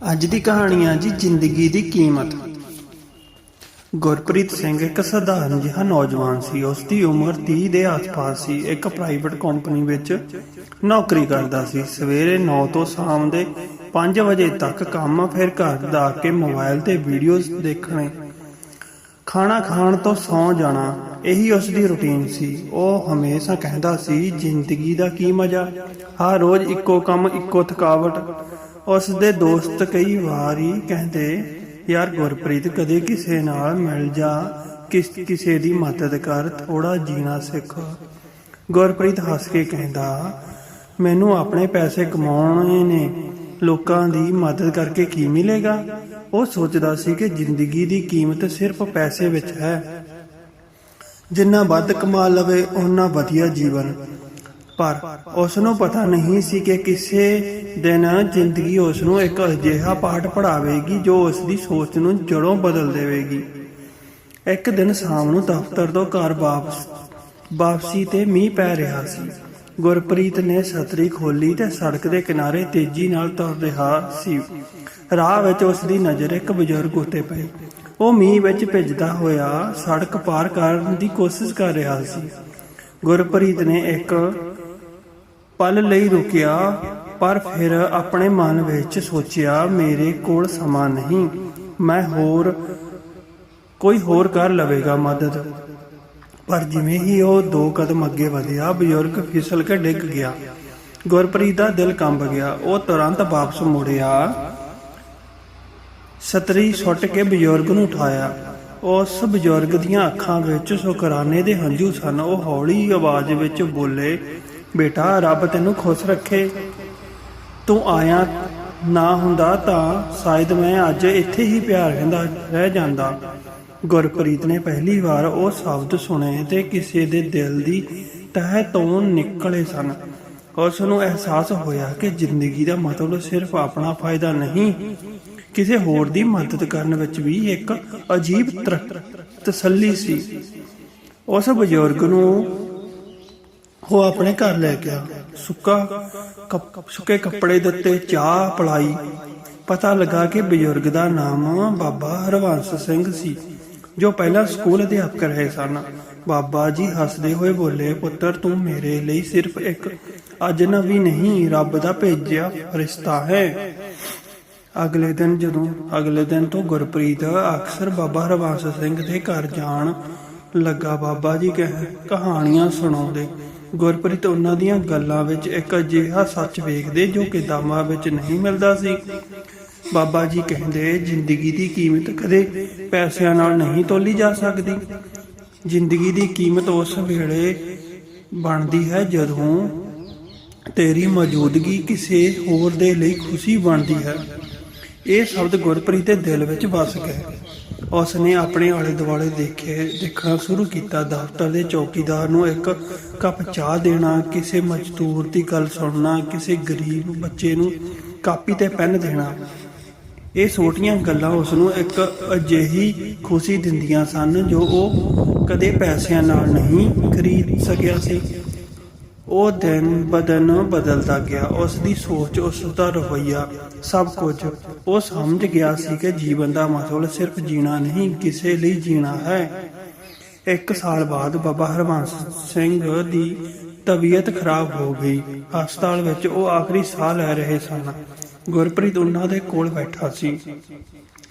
ਅੱਜ ਦੀ ਕਹਾਣੀ ਆ ਜੀ ਜ਼ਿੰਦਗੀ ਦੀ ਕੀਮਤ। ਗੁਰਪ੍ਰੀਤ ਸਿੰਘ ਇੱਕ ਸਧਾਰਨ ਜਿਹਾ ਨੌਜਵਾਨ ਸੀ। ਉਸ ਦੀ ਉਮਰ 30 ਦੇ ਆਸ-ਪਾਸ ਸੀ। ਇੱਕ ਪ੍ਰਾਈਵੇਟ ਕੰਪਨੀ ਵਿੱਚ ਨੌਕਰੀ ਕਰਦਾ ਸੀ। ਸਵੇਰੇ 9 ਤੋਂ ਸ਼ਾਮ ਦੇ 5 ਵਜੇ ਤੱਕ ਕੰਮ ਫਿਰ ਘਰ ਦਾ ਆ ਕੇ ਮੋਬਾਈਲ ਤੇ ਵੀਡੀਓਜ਼ ਦੇਖਣੇ। ਖਾਣਾ ਖਾਣ ਤੋਂ ਸੌਂ ਜਾਣਾ, ਇਹੀ ਉਸ ਦੀ ਰੁਟੀਨ ਸੀ। ਉਹ ਹਮੇਸ਼ਾ ਕਹਿੰਦਾ ਸੀ, ਜ਼ਿੰਦਗੀ ਦਾ ਕੀ ਮਜ਼ਾ? ਹਰ ਰੋਜ਼ ਇੱਕੋ ਕੰਮ, ਇੱਕੋ ਥਕਾਵਟ। ਉਸ ਦੇ ਦੋਸਤ ਕਈ ਵਾਰੀ ਕਹਿੰਦੇ, ਯਾਰ ਗੁਰਪ੍ਰੀਤ, ਕਦੇ ਕਿਸੇ ਨਾਲ ਮਿਲ ਜਾ, ਕਿਸ, ਕਿਸੇ ਦੀ ਮਦਦ ਕਰ ਥੋੜਾ ਜੀਣਾ ਸਿੱਖ। ਗੁਰਪ੍ਰੀਤ ਹੱਸ ਕੇ ਕਹਿੰਦਾ, ਮੈਨੂੰ ਆਪਣੇ ਪੈਸੇ ਕਮਾਉਣੇ ਨੇ, ਲੋਕਾਂ ਦੀ ਮਦਦ ਕਰਕੇ ਕੀ ਮਿਲੇਗਾ? ਉਹ ਸੋਚਦਾ ਸੀ ਕਿ ਜ਼ਿੰਦਗੀ ਦੀ ਕੀਮਤ ਸਿਰਫ ਪੈਸੇ ਵਿੱਚ ਹੈ। ਜਿੰਨਾ ਵੱਧ ਕਮਾ ਲਵੇ, ਓਨਾ ਵਧੀਆ ਜੀਵਨ। ਪਰ ਉਸ ਨੂੰ ਪਤਾ ਨਹੀਂ ਸੀ ਕਿ ਕਿਸੇ ਦਿਨ ਜ਼ਿੰਦਗੀ ਉਸ ਨੂੰ ਇੱਕ ਅਜਿਹਾ ਪਾਠ ਪੜਾਵੇਗੀ ਜੋ ਉਸ ਦੀ ਸੋਚ ਨੂੰ ਜੜੋਂ ਬਦਲ ਦੇਵੇਗੀ। ਇੱਕ ਦਿਨ ਸ਼ਾਮ ਨੂੰ ਦਫ਼ਤਰ ਤੋਂ ਘਰ ਵਾਪਸ, ਵਾਪਸੀ ਤੇ ਮੀਂਹ ਪੈ ਰਿਹਾ ਸੀ। ਗੁਰਪ੍ਰੀਤ ਨੇ ਛਤਰੀ ਖੋਲੀ ਤੇ ਸੜਕ ਦੇ ਕਿਨਾਰੇ ਤੇਜ਼ੀ ਨਾਲ ਤੁਰ ਰਿਹਾ ਸੀ। ਰਾਹ ਵਿੱਚ ਉਸ ਦੀ ਨਜ਼ਰ ਇੱਕ ਬਜ਼ੁਰਗ ਉੱਤੇ ਪਈ। ਉਹ ਮੀਂਹ ਵਿੱਚ ਭਿੱਜਦਾ ਹੋਇਆ ਸੜਕ ਪਾਰ ਕਰਨ ਦੀ ਕੋਸ਼ਿਸ਼ ਕਰ ਰਿਹਾ ਸੀ। ਗੁਰਪ੍ਰੀਤ ਨੇ ਇੱਕ ਪਲ ਲਈ ਰੁਕਿਆ, ਪਰ ਫਿਰ ਆਪਣੇ ਮਨ ਵਿੱਚ ਸੋਚਿਆ, ਮੇਰੇ ਕੋਲ ਸਮਾਂ ਨਹੀਂ। ਮੈਂ ਹੋਰ, ਕੋਈ ਹੋਰ ਕਰ ਲਵੇਗਾ ਮਦਦ। ਪਰ ਜਿਵੇਂ ਹੀ ਉਹ ਦੋ ਕਦਮ ਅੱਗੇ ਵਧਿਆ, ਬਜ਼ੁਰਗ ਫਿਸਲ ਕੇ ਡਿੱਗ ਗਿਆ। ਗੁਰਪ੍ਰੀਤ ਦਾ ਦਿਲ ਕੰਬ ਗਿਆ। ਉਹ ਤੁਰੰਤ ਵਾਪਸ ਮੁੜਿਆ। ਸਤਰੀ ਸੁੱਟ ਕੇ ਬਜ਼ੁਰਗ ਨੂੰ ਉਠਾਇਆ। ਉਸ ਬਜ਼ੁਰਗ ਦੀਆਂ ਅੱਖਾਂ ਵਿੱਚ ਸ਼ੁਕਰਾਨੇ ਦੇ ਹੰਝੂ ਸਨ। ਉਹ ਹੌਲੀ ਆਵਾਜ਼ ਵਿੱਚ ਬੋਲੇ ਬੇਟਾ, ਰੱਬ ਤੈਨੂੰ ਖੁਸ਼ ਰੱਖੇ। ਤੂੰ ਆਇਆ ਨਾ ਹੁੰਦਾ ਤਾਂ ਸ਼ਾਇਦ ਮੈਂ ਅੱਜ ਇੱਥੇ ਹੀ ਪਿਆ ਰਹਿੰਦਾ, ਰਹਿ ਜਾਂਦਾ। ਗੁਰਪ੍ਰੀਤ ਨੇ ਪਹਿਲੀ ਵਾਰ ਉਹ ਸ਼ਬਦ ਸੁਣੇ ਤੇ ਕਿਸੇ ਦੇ ਦਿਲ ਦੀ ਤਹਿ ਤੋਂ ਨਿਕਲੇ ਸਨ। ਉਸ ਨੂੰ ਅਹਿਸਾਸ ਹੋਇਆ ਕਿ ਜ਼ਿੰਦਗੀ ਦਾ ਮਤਲਬ ਸਿਰਫ ਆਪਣਾ ਫਾਇਦਾ ਨਹੀਂ, ਕਿਸੇ ਹੋਰ ਦੀ ਮਦਦ ਕਰਨ ਵਿੱਚ ਵੀ ਇੱਕ ਅਜੀਬ ਤਸੱਲੀ ਸੀ। ਉਸ ਬਜ਼ੁਰਗ ਨੂੰ ਉਹ ਆਪਣੇ ਘਰ ਲੈ ਗਿਆ ਸੁੱਕਾ ਸੁੱਕੇ ਕੱਪੜੇ ਦਿੱਤੇ ਚਾਹ ਪਲਾਈ। ਪਤਾ ਲੱਗਾ ਕਿ ਬਜ਼ੁਰਗ ਦਾ ਨਾਮ ਬਾਬਾ ਹਰਵੰਸ ਸਿੰਘ ਸੀ, ਜੋ ਪਹਿਲਾਂ ਸਕੂਲ ਅਧਿਆਪਕ ਰਹੇ ਸਨ। ਬਾਬਾ ਜੀ ਹੱਸਦੇ ਹੋਏ ਬੋਲੇ, ਪੁੱਤਰ, ਤੂੰ ਮੇਰੇ ਲਈ ਸਿਰਫ ਇੱਕ ਅਜਨਬੀ ਨਹੀਂ, ਰੱਬ ਦਾ ਭੇਜਿਆ ਰਿਸ਼ਤਾ ਹੈ। ਅਗਲੇ ਦਿਨ ਜਦੋਂ ਅਗਲੇ ਦਿਨ ਤੋਂ ਗੁਰਪ੍ਰੀਤ ਅਕਸਰ ਬਾਬਾ ਹਰਵੰਸ ਸਿੰਘ ਦੇ ਘਰ ਜਾਣ ਲੱਗਾ ਬਾਬਾ ਜੀ ਕਹਿ ਕਹਾਣੀਆਂ ਸੁਣਾਉਂਦੇ। ਗੁਰਪ੍ਰੀਤ ਉਹਨਾਂ ਦੀਆਂ ਗੱਲਾਂ ਵਿੱਚ ਇੱਕ ਅਜਿਹਾ ਸੱਚ ਵੇਖਦੇ ਜੋ ਕਿਤਾਬਾਂ ਵਿੱਚ ਨਹੀਂ ਮਿਲਦਾ ਸੀ। ਬਾਬਾ ਜੀ ਕਹਿੰਦੇ, ਜ਼ਿੰਦਗੀ ਦੀ ਕੀਮਤ ਕਦੇ ਪੈਸਿਆਂ ਨਾਲ ਨਹੀਂ ਤੋਲੀ ਜਾ ਸਕਦੀ। ਜ਼ਿੰਦਗੀ ਦੀ ਕੀਮਤ ਉਸ ਵੇਲੇ ਬਣਦੀ ਹੈ ਜਦੋਂ ਤੇਰੀ ਮੌਜੂਦਗੀ ਕਿਸੇ ਹੋਰ ਦੇ ਲਈ ਖੁਸ਼ੀ ਬਣਦੀ ਹੈ। ਇਹ ਸ਼ਬਦ ਗੁਰਪ੍ਰੀਤ ਦੇ ਦਿਲ ਵਿੱਚ ਵਸ ਗਏ ਉਸ ਨੇ ਆਪਣੇ ਆਲੇ ਦੁਆਲੇ ਦੇਖੇ, ਦੇਖਣਾ ਸ਼ੁਰੂ ਕੀਤਾ, ਦਫ਼ਤਰ ਦੇ ਚੌਕੀਦਾਰ ਨੂੰ ਇੱਕ ਕੱਪ ਚਾਹ ਦੇਣਾ, ਕਿਸੇ ਮਜ਼ਦੂਰ ਦੀ ਗੱਲ ਸੁਣਨਾ, ਕਿਸੇ ਗਰੀਬ ਬੱਚੇ ਨੂੰ ਕਾਪੀ ਤੇ ਪੈਨ ਦੇਣਾ। ਇਹ ਛੋਟੀਆਂ ਗੱਲਾਂ ਉਸ ਨੂੰ ਇੱਕ ਅਜਿਹੀ ਖੁਸ਼ੀ ਦਿੰਦੀਆਂ ਸਨ ਜੋ ਉਹ ਕਦੇ ਪੈਸਿਆਂ ਨਾਲ ਨਹੀਂ ਖਰੀਦ ਸਕਿਆ ਸੀ। ਉਹ ਦਿਨ ਬਦਨ ਬਦਲਦਾ ਗਿਆ ਉਸ ਦੀ ਸੋਚ ਉਸ ਦਾ ਰਵੱਈਆ, ਸਭ ਕੁਝ। ਉਹ ਸਮਝ ਗਿਆ ਸੀ ਕਿ ਜੀਵਨ ਦਾ ਮਤਲਬ ਸਿਰਫ ਜੀਣਾ ਨਹੀਂ, ਕਿਸੇ ਲਈ ਜੀਣਾ ਹੈ। ਇੱਕ ਸਾਲ ਬਾਅਦ ਬਾਬਾ ਹਰਵੰਸ ਸਿੰਘ ਦੀ ਤਬੀਅਤ ਖਰਾਬ ਹੋ ਗਈ। ਹਸਪਤਾਲ ਵਿੱਚ ਉਹ ਆਖਰੀ ਸਾਹ ਲੈ ਰਹੇ ਸਨ। ਗੁਰਪ੍ਰੀਤ ਉਹਨਾਂ ਦੇ ਕੋਲ ਬੈਠਾ ਸੀ।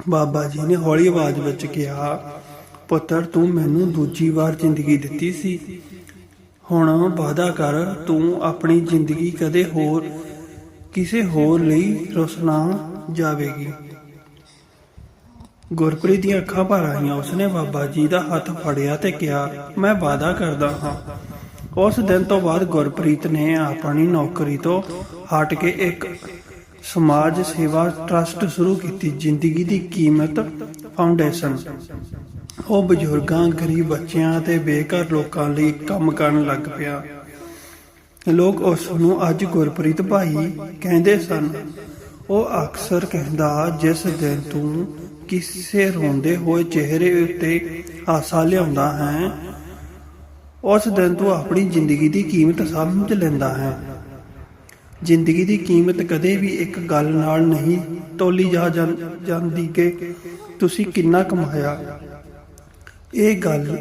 ਬਾਬਾ ਜੀ ਨੇ ਹੌਲੀ ਆਵਾਜ਼ ਵਿੱਚ ਕਿਹਾ, ਪੁੱਤਰ, ਤੂੰ ਮੈਨੂੰ ਦੂਜੀ ਵਾਰ ਜ਼ਿੰਦਗੀ ਦਿੱਤੀ ਸੀ। ਹੁਣ ਵਾਅਦਾ ਕਰ, ਤੂੰ ਆਪਣੀ ਜ਼ਿੰਦਗੀ ਕਦੇ ਹੋਰ, ਕਿਸੇ ਹੋਰ ਲਈ ਰੁਸਨਾ ਜਾਵੇਗੀ। ਗੁਰਪ੍ਰੀਤ ਦੀਆਂ ਅੱਖਾਂ ਭਰ ਆਈਆਂ। ਉਸਨੇ ਬਾਬਾ ਜੀ ਦਾ ਹੱਥ ਫੜਿਆ ਤੇ ਕਿਹਾ, ਮੈਂ ਵਾਅਦਾ ਕਰਦਾ ਹਾਂ। ਉਸ ਦਿਨ ਤੋਂ ਬਾਅਦ ਗੁਰਪ੍ਰੀਤ ਨੇ ਆਪਣੀ ਨੌਕਰੀ ਤੋਂ ਹਟ ਕੇ ਇੱਕ ਸਮਾਜ ਸੇਵਾ ਟਰਸਟ ਸ਼ੁਰੂ ਕੀਤੀ, ਜ਼ਿੰਦਗੀ ਦੀ ਕੀਮਤ ਫਾਊਂਡੇਸ਼ਨ। ਉਹ ਬਜ਼ੁਰਗਾਂ, ਗਰੀਬ ਬੱਚਿਆਂ ਤੇ ਬੇਘਰ ਲੋਕਾਂ ਲਈ ਕੰਮ ਕਰਨ ਲੱਗ ਪਿਆ। ਲੋਕ ਉਸ ਨੂੰ ਅੱਜ ਗੁਰਪ੍ਰੀਤ ਭਾਈ ਕਹਿੰਦੇ ਸਨ। ਉਹ ਅਕਸਰ ਕਹਿੰਦਾ, ਜਿਸ ਦਿਨ ਤੂੰ ਕਿਸੇ ਰੋਂਦੇ ਹੋਏ ਚਿਹਰੇ ਉੱਤੇ ਹਾਸਾ ਲਿਆਉਂਦਾ ਹੈ, ਉਸ ਦਿਨ ਤੂੰ ਆਪਣੀ ਜ਼ਿੰਦਗੀ ਦੀ ਕੀਮਤ ਸਮਝ ਲੈਂਦਾ ਹੈ। ਜ਼ਿੰਦਗੀ ਦੀ ਕੀਮਤ ਕਦੇ ਵੀ ਇੱਕ ਗੱਲ ਨਾਲ ਨਹੀਂ ਤੋਲੀ ਜਾ, ਜਾਂਦੀ ਕਿ ਤੁਸੀਂ ਕਿੰਨਾ ਕਮਾਇਆ। ਇਹ ਗੱਲ,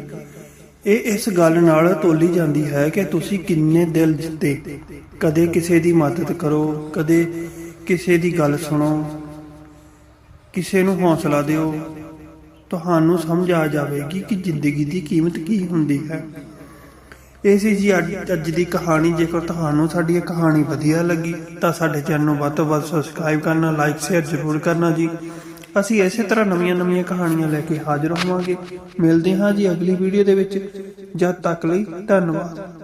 ਇਹ ਇਸ ਗੱਲ ਨਾਲ ਤੋਲੀ ਜਾਂਦੀ ਹੈ ਕਿ ਤੁਸੀਂ ਕਿੰਨੇ ਦਿਲ ਜਿੱਤੇ ਕਦੇ ਕਿਸੇ ਦੀ ਮਦਦ ਕਰੋ, ਕਦੇ ਕਿਸੇ ਦੀ ਗੱਲ ਸੁਣੋ। ਕਿਸੇ ਨੂੰ ਹੌਸਲਾ ਦਿਓ। ਤੁਹਾਨੂੰ ਸਮਝ ਆ ਜਾਵੇਗੀ ਕਿ ਜ਼ਿੰਦਗੀ ਦੀ ਕੀਮਤ ਕੀ ਹੁੰਦੀ ਹੈ। ਇਹ ਸੀ ਜੀ ਅੱਜ ਅੱਜ ਦੀ ਕਹਾਣੀ। ਜੇਕਰ ਤੁਹਾਨੂੰ ਸਾਡੀ ਇਹ ਕਹਾਣੀ ਵਧੀਆ ਲੱਗੀ ਤਾਂ ਸਾਡੇ ਚੈਨਲ ਨੂੰ ਵੱਧ ਤੋਂ ਵੱਧ ਸਬਸਕ੍ਰਾਈਬ ਕਰਨਾ ਲਾਈਕ ਸ਼ੇਅਰ ਜ਼ਰੂਰ ਕਰਨਾ ਜੀ। ਅਸੀਂ ਇਸੇ ਤਰ੍ਹਾਂ ਨਵੀਆਂ-ਨਵੀਆਂ ਕਹਾਣੀਆਂ ਲੈ ਕੇ ਹਾਜ਼ਰ ਹੋਵਾਂਗੇ। ਮਿਲਦੇ ਹਾਂ ਜੀ ਅਗਲੀ ਵੀਡੀਓ ਦੇ ਵਿੱਚ। ਜਦ ਤੱਕ ਲਈ ਧੰਨਵਾਦ।